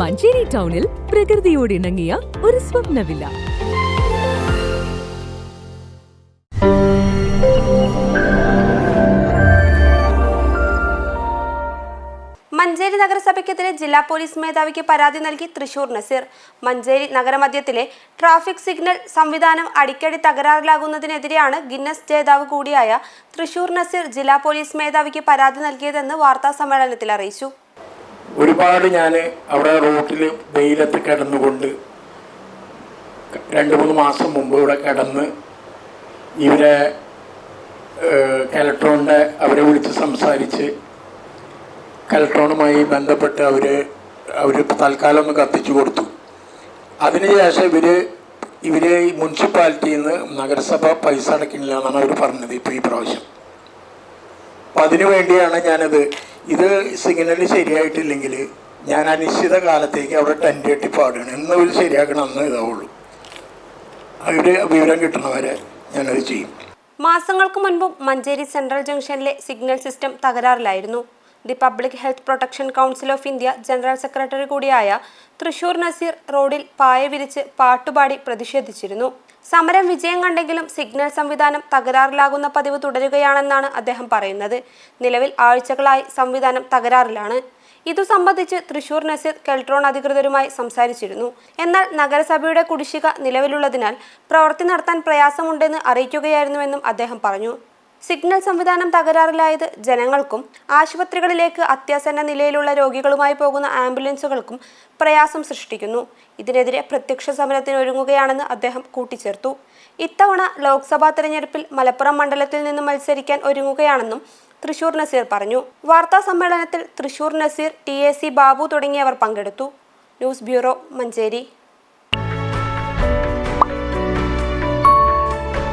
മഞ്ചേരി ടൗണിൽ പ്രകൃതിയോട് ഇണങ്ങിയ ഒരു സ്വപ്നവില്ല. മഞ്ചേരി നഗരസഭയ്ക്കെതിരെ ജില്ലാ പോലീസ് മേധാവിക്ക് പരാതി നൽകി തൃശൂർ നസീർ. മഞ്ചേരി നഗരമധ്യത്തിലെ ട്രാഫിക് സിഗ്നൽ സംവിധാനം അടിക്കടി തകരാറിലാകുന്നതിനെതിരെയാണ് ഗിന്നസ് ജേതാവ് കൂടിയായ തൃശൂർ നസീർ ജില്ലാ പോലീസ് മേധാവിക്ക് പരാതി നൽകിയതെന്ന് വാർത്താ സമ്മേളനത്തിൽ അറിയിച്ചു. ഒരുപാട് ഞാൻ അവിടെ റോട്ടിൽ വെയിലത്ത് കിടന്നുകൊണ്ട് രണ്ട് മൂന്ന് മാസം മുമ്പ് ഇവിടെ കിടന്ന് ഇവരെ കലക്ടറോണിന്റെ അവരെ വിളിച്ച് സംസാരിച്ച് കലക്ടറോണുമായി ബന്ധപ്പെട്ട് അവർ അവർ തൽക്കാലം ഒന്ന് കത്തിച്ചു കൊടുത്തു. അതിനുശേഷം ഇവർ ഇവർ ഈ മുനിസിപ്പാലിറ്റിയിൽ നിന്ന് നഗരസഭ പൈസ അടയ്ക്കുന്നില്ല എന്നാണ് അവർ പറഞ്ഞത് ഇപ്പോൾ ഈ പ്രാവശ്യം. അപ്പം അതിനു വേണ്ടിയാണ് ഞാനത് ഇത് സിഗ്നൽ ശരിയായിട്ടില്ലെങ്കിൽ ഞാൻ അനിശ്ചിത കാലത്തേക്ക് അവിടെ ടെന്റ് കെട്ടി പാടുകയാണ്. എന്ന് ഒരു ശരിയാക്കണം അന്ന് ഇതാവുള്ളൂ. അവരുടെ വിവരം കിട്ടണവരെ ഞാനത് ചെയ്യും. മാസങ്ങൾക്ക് മുൻപും മഞ്ചേരി സെൻട്രൽ ജംഗ്ഷനിലെ signal system തകരാറിലായിരുന്നു. The public health protection council of India general secretary കൂടിയായ തൃശൂർ നസീർ റോഡിൽ പായ വിരിച്ച് പാട്ടുപാടി പ്രതിഷേധിച്ചിരുന്നു. സമരം വിജയം കണ്ടെങ്കിലും സിഗ്നൽ സംവിധാനം തകരാറിലാകുന്ന പതിവ് തുടരുകയാണെന്നാണ് അദ്ദേഹം പറയുന്നത്. നിലവിൽ ആഴ്ചകളായി സംവിധാനം തകരാറിലാണ്. ഇതു സംബന്ധിച്ച് തൃശൂർ നസീർ കെൽട്രോൺ അധികൃതരുമായി സംസാരിച്ചിരുന്നു. എന്നാൽ നഗരസഭയുടെ കുടിശ്ശിക നിലവിലുള്ളതിനാൽ പ്രവൃത്തി നടത്താൻ പ്രയാസമുണ്ടെന്ന് അറിയിക്കുകയായിരുന്നുവെന്നും അദ്ദേഹം പറഞ്ഞു. സിഗ്നൽ സംവിധാനം തകരാറിലായത് ജനങ്ങൾക്കും ആശുപത്രികളിലേക്ക് അത്യാസന്ന നിലയിലുള്ള രോഗികളുമായി പോകുന്ന ആംബുലൻസുകൾക്കും പ്രയാസം സൃഷ്ടിക്കുന്നു. ഇതിനെതിരെ പ്രത്യക്ഷ സമരത്തിന് ഒരുങ്ങുകയാണെന്ന് അദ്ദേഹം കൂട്ടിച്ചേർത്തു. ഇത്തവണ ലോക്സഭാ തെരഞ്ഞെടുപ്പിൽ മലപ്പുറം മണ്ഡലത്തിൽ നിന്ന് മത്സരിക്കാൻ ഒരുങ്ങുകയാണെന്നും തൃശൂർ നസീർ പറഞ്ഞു. വാർത്താ സമ്മേളനത്തിൽ Thrissur Naseer T A C Babu തുടങ്ങിയവർ പങ്കെടുത്തു. News bureau Manjeri.